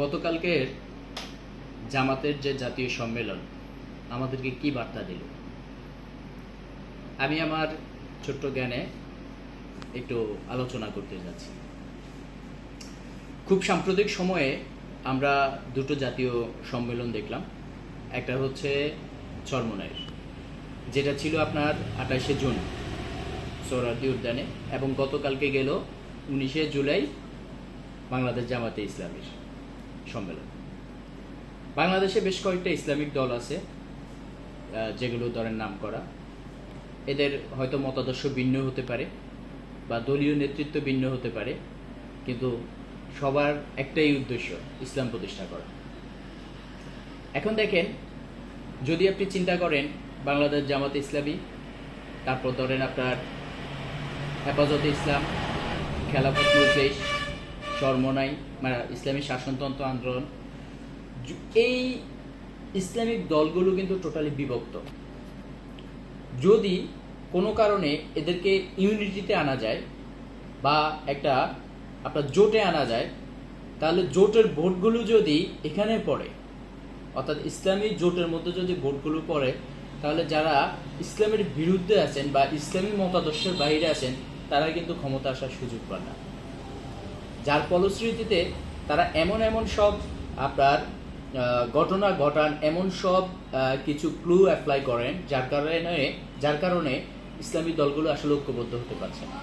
গতকালকের জামাতের যে জাতীয় সম্মেলন, আমাদেরকে কি বার্তা দিল? আমি আমার ছোট্ট জ্ঞানে একটু আলোচনা করতে যাচ্ছি। খুব সাম্প্রতিক সময়ে আমরা দুটো জাতীয় সম্মেলন দেখলাম। একটা হচ্ছে চরমনাইয়ের যেটা ছিল আপনার আঠাশে জুন সৌরাদি উদ্যানে, এবং গতকালকে গেল উনিশে জুলাই বাংলাদেশ জামাতে ইসলামীর। সম্মেলন। বাংলাদেশে বেশ কয়েকটা ইসলামিক দল আছে যেগুলো ধরেন নাম করা। এদের হয়তো মতাদর্শ ভিন্ন হতে পারে বা দলীয় নেতৃত্ব ভিন্ন হতে পারে, কিন্তু সবার একটাই উদ্দেশ্য ইসলাম প্রতিষ্ঠা করা। এখন দেখেন, যদি আপনি চিন্তা করেন, বাংলাদেশ জামাত ইসলামী, তারপর ধরেন আপনার হেফাজতে ইসলাম, খেলাফত মজলিস চরমনাই মানে ইসলামী শাসনতন্ত্র আন্দোলন। এই ইসলামিক দলগুলো কিন্তু টোটালি বিভক্ত। যদি কোনো কারণে এদেরকে ইউনিটিতে আনা যায় বা একটা আপনার জোটে আনা যায়, তাহলে জোটের ভোটগুলো যদি এখানে পড়ে, অর্থাৎ ইসলামী জোটের মধ্যে যদি ভোটগুলো পড়ে, তাহলে যারা ইসলামের বিরুদ্ধে আছেন বা ইসলামী মতাদর্শের বাইরে আছেন, তারা কিন্তু ক্ষমতা আসার সুযোগ পান না। যার ফলশ্রুতিতে তারা এমন এমন সব আপনার ঘটনা ঘটান, এমন সব কিছু ক্লু অ্যাপ্লাই করেন, যার কারণে যার কারণে ইসলামী দলগুলো আসলে ঐক্যবদ্ধ হতে পারছে না।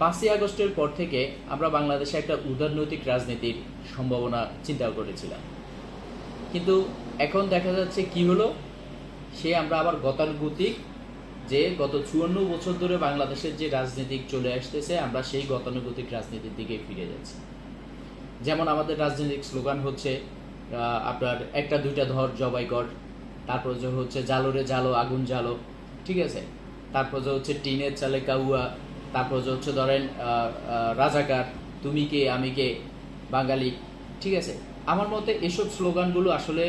পাঁচই আগস্টের পর থেকে আমরা বাংলাদেশে একটা উদারনৈতিক রাজনীতির সম্ভাবনা চিন্তা করেছিলাম। কিন্তু এখন দেখা যাচ্ছে কি হলো? সে আমরা আবার গতানুগতিক যে গত চুয়ান্ন বছর ধরে বাংলাদেশের যে রাজনীতিক চলে আসতেছে, আমরা সেই গতানুগতিক রাজনীতির দিকে ফিরে যাচ্ছি। যেমন আমাদের রাজনৈতিক স্লোগান হচ্ছে আপনার একটা দুইটা ধর জবাই কর, তারপর যে হচ্ছে জালোরে জালো, আগুন জালো ঠিক আছে? তারপর যে হচ্ছে টিনের চালে কাউয়া, তারপর যে হচ্ছে ধরেন রাজাকার, তুমি কে, আমি কে, বাঙালি, ঠিক আছে? আমার মতে এসব স্লোগানগুলো আসলে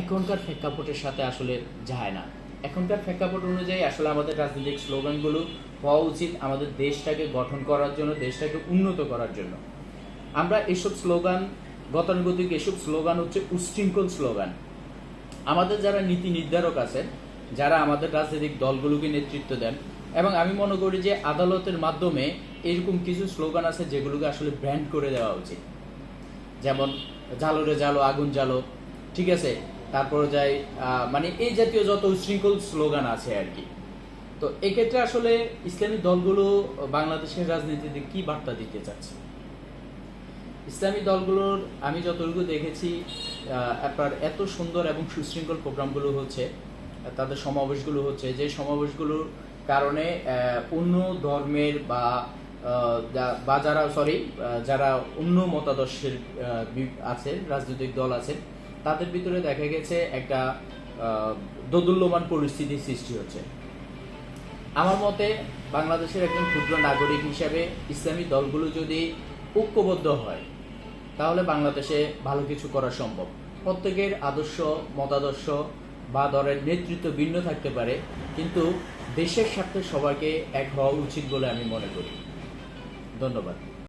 এখনকার প্রেক্ষাপটের সাথে আসলে যায় না। এখনকার প্রেক্ষাপট অনুযায়ী আসলে আমাদের রাজনৈতিক স্লোগানগুলো হওয়া উচিত আমাদের দেশটাকে গঠন করার জন্য, দেশটাকে উন্নত করার জন্য। আমরা এসব স্লোগান, গতানুগতিক এসব স্লোগান হচ্ছে উশৃঙ্খল স্লোগান। আমাদের যারা নীতি নির্ধারক আছেন, যারা আমাদের রাজনৈতিক দলগুলোকে নেতৃত্ব দেন, এবং আমি মনে করি যে আদালতের মাধ্যমে এরকম কিছু স্লোগান আছে যেগুলোকে আসলে ব্র্যান্ড করে দেওয়া উচিত। যেমন জালোরে জালো, আগুন জালো ঠিক আছে? তারপর যাই মানে এই জাতীয় যত উশৃঙ্খল স্লোগান আছে আর কি। তো এক্ষেত্রে আসলে ইসলামী দলগুলো বাংলাদেশের রাজনীতিতে কি বার্তা দিতে চাচ্ছে? ইসলামী দলগুলোর, আমি যতটুকু দেখেছি আপনার এত সুন্দর এবং সুশৃঙ্খল প্রোগ্রামগুলো হচ্ছে তাদের সমাবেশগুলো হচ্ছে, যে সমাবেশগুলোর কারণে অন্য ধর্মের বা বা যারা সরি যারা অন্য মতাদর্শের আছে, রাজনৈতিক দল আছে তাদের ভিতরে দেখা গেছে একটা দোদুল্যমান পরিস্থিতির সৃষ্টি হচ্ছে। আমার মতে, বাংলাদেশের একজন ক্ষুদ্র নাগরিক হিসাবে ইসলামী দলগুলো যদি ঐক্যবদ্ধ হয়, তাহলে বাংলাদেশে ভালো কিছু করা সম্ভব। প্রত্যেকের আদর্শ, মতাদর্শ বা দলের নেতৃত্ব ভিন্ন থাকতে পারে, কিন্তু দেশের স্বার্থে সবাইকে এক হওয়া উচিত বলে আমি মনে করি। ধন্যবাদ।